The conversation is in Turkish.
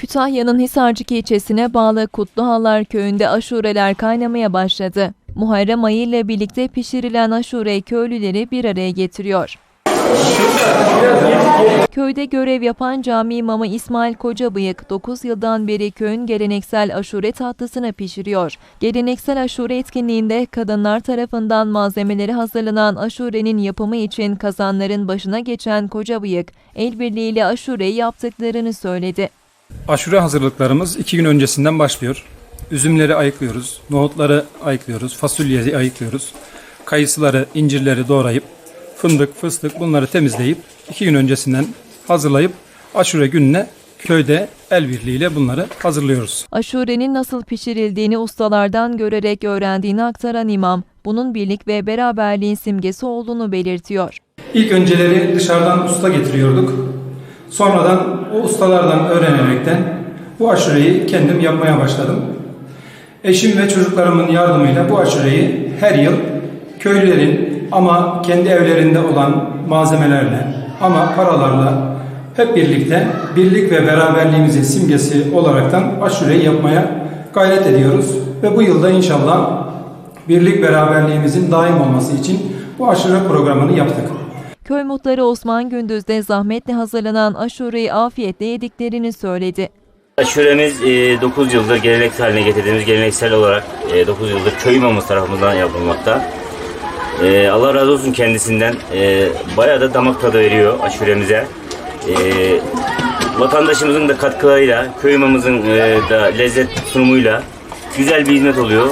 Kütahya'nın Hisarcık ilçesine bağlı Kutluhallar köyünde aşureler kaynamaya başladı. Muharrem ayı ile birlikte pişirilen aşure köylüleri bir araya getiriyor. Köyde görev yapan cami imamı İsmail Kocabıyık 9 yıldan beri köyün geleneksel aşure tatlısını pişiriyor. Geleneksel aşure etkinliğinde kadınlar tarafından malzemeleri hazırlanan aşurenin yapımı için kazanların başına geçen Kocabıyık, el birliğiyle aşureyi yaptıklarını söyledi. Aşure hazırlıklarımız iki gün öncesinden başlıyor. Üzümleri ayıklıyoruz, nohutları ayıklıyoruz, fasulyeyi ayıklıyoruz. Kayısıları, incirleri doğrayıp, fındık, fıstık bunları temizleyip iki gün öncesinden hazırlayıp aşure gününe köyde el birliğiyle bunları hazırlıyoruz. Aşurenin nasıl pişirildiğini ustalardan görerek öğrendiğini aktaran imam, bunun birlik ve beraberliğin simgesi olduğunu belirtiyor. İlk önceleri dışarıdan usta getiriyorduk. Sonradan o ustalardan öğrenerekten bu aşureyi kendim yapmaya başladım. Eşim ve çocuklarımın yardımıyla bu aşureyi her yıl köylülerin ama kendi evlerinde olan malzemelerle ama paralarla hep birlikte birlik ve beraberliğimizin simgesi olaraktan aşureyi yapmaya gayret ediyoruz. Ve bu yılda inşallah birlik beraberliğimizin daim olması için bu aşure programını yaptık. Köy muhtarı Osman Gündüz de zahmetle hazırlanan aşureyi afiyetle yediklerini söyledi. Aşuremiz 9 yıldır geleneksel haline getirdiğimiz geleneksel olarak 9 yıldır köy imamımız tarafından yapılmakta. E, Allah razı olsun kendisinden. E, bayağı da damak tadı veriyor aşuremize. E, vatandaşımızın da katkılarıyla, köy imamımızın e, da lezzet sunumuyla güzel bir hizmet oluyor.